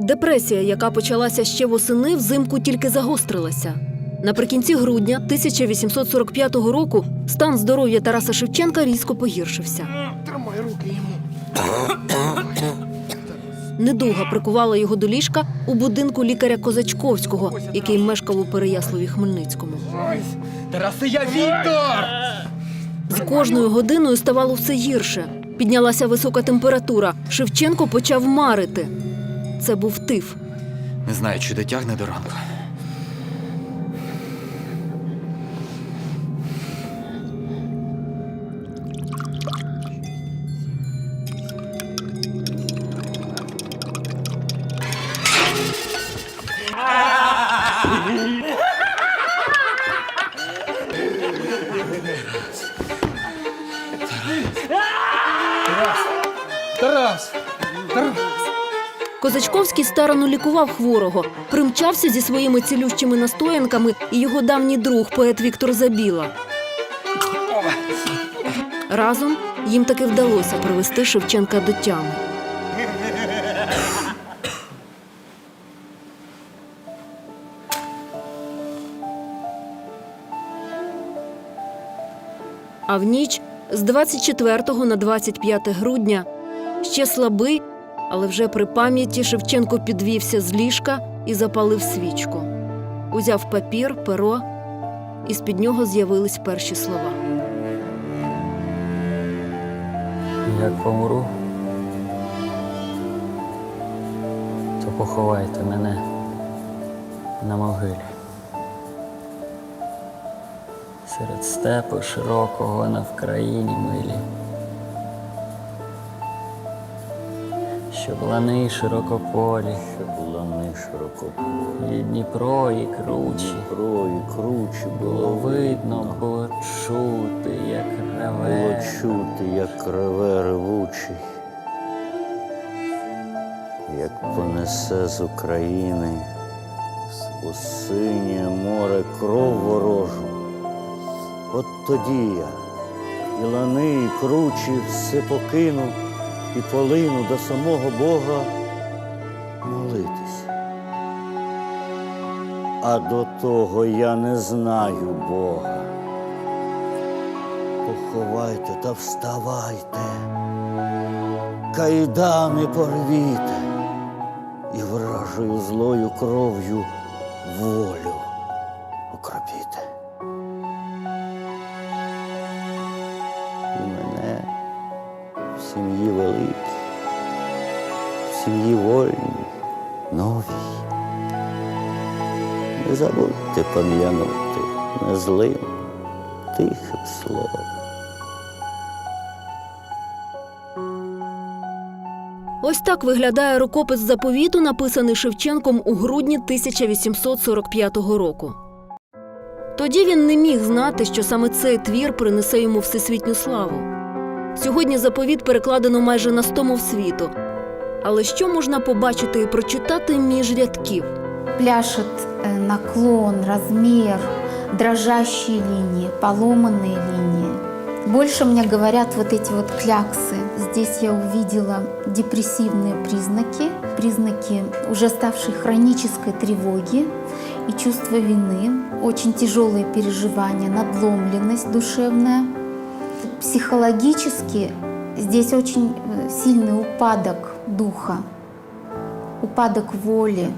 Депресія, яка почалася ще восени, взимку тільки загострилася. Наприкінці грудня 1845 року стан здоров'я Тараса Шевченка різко погіршився. Тримай руки йому. Недуга прикувала його до ліжка у будинку лікаря Козачковського, який мешкав у Переяславі Хмельницькому. Ось. Тарасе, я Віктор! З кожною годиною ставало все гірше. Піднялася висока температура. Шевченко почав марити. Це був тиф. Не знаю, чи дотягне до ранку. Тарас! Тарас! Козачковський старано лікував хворого, примчався зі своїми цілющими настоянками і його давній друг, поет Віктор Забіла. Разом їм таки вдалося привести Шевченка до тями. А в ніч з 24 на 25 грудня ще слабий, але вже при пам'яті Шевченко підвівся з ліжка і запалив свічку. Узяв папір, перо, і з-під нього з'явились перші слова. Як помру, то поховайте мене на могилі. Серед степу широкого на Вкраїні милі. Щоб лани широкополі, Щоб лани широкополі, і Дніпро, і кручі. Дніпро і кручі Було було видно, було чути, як було реве. чути, як реве ревучий, як понесе з України у синє море кров ворожу. От тоді я і лани, і кручі все покину і полину до самого Бога молитись. А до того я не знаю Бога. Поховайте та вставайте, кайдани порвіте і вражою злою кров'ю волю окропіте. Сім'ї великій, сім'ї вольній, новій. Не забудьте пам'янути незлим, тихим словом. Ось так виглядає рукопис заповіту, написаний Шевченком у грудні 1845 року. Тоді він не міг знати, що саме цей твір принесе йому всесвітню славу. Сьогодні заповіт перекладено майже на сто мов світу. Але що можна побачити і прочитати між рядків? Пляшет э, наклон, размер, дрожащие линии, поломанные линии. Больше мне говорят вот эти вот кляксы. Здесь я увидела депрессивные признаки, признаки уже ставшей хронической тревоги и чувство вины, очень тяжелые переживания, надломленность душевная. Психологически здесь очень э, сильный упадок духа, упадок воли,